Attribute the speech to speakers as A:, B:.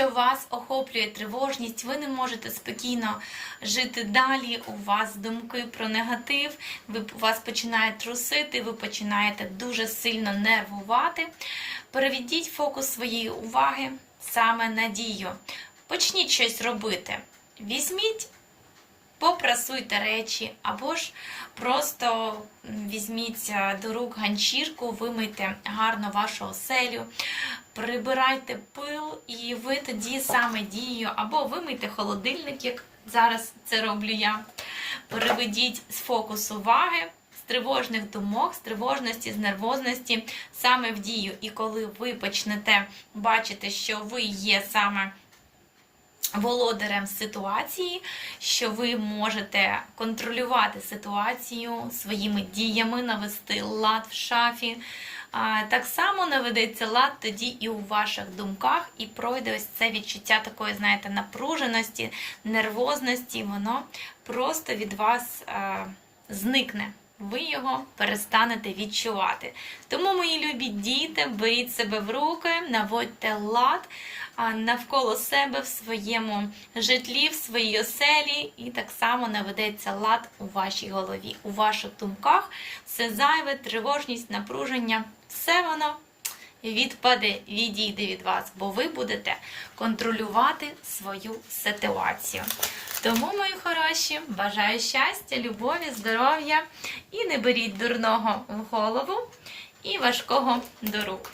A: Якщо вас охоплює тривожність, ви не можете спокійно жити далі. У вас думки про негатив, ви вас починає трусити, ви починаєте дуже сильно нервувати. Переведіть фокус своєї уваги саме на дію. Почніть щось робити. Візьміть попрасуйте речі, або ж просто візьміть до рук ганчірку, вимийте гарно вашу оселю, прибирайте пил, і ви тоді саме дією, або вимийте холодильник, як зараз це роблю я. Переведіть з фокусу уваги. З тривожних думок, з тривожності, з нервозності саме в дію. І коли ви почнете бачити, що ви є саме володарем ситуації, що ви можете контролювати ситуацію своїми діями, навести лад в шафі. Так само наведеться лад тоді і у ваших думках, і пройде ось це відчуття такої, знаєте, напруженості, нервозності, воно просто від вас а, зникне. Ви його перестанете відчувати. Тому, мої любі діти, беріть себе в руки, наводьте лад навколо себе в своєму житлі, в своїй оселі, і так само наведеться лад у вашій голові, у ваших думках. Все зайве, тривожність, напруження, все воно відпаде, відійде від вас, бо ви будете контролювати свою ситуацію. Тому, мої хороші, бажаю щастя, любові, здоров'я і не беріть дурного в голову і важкого до рук.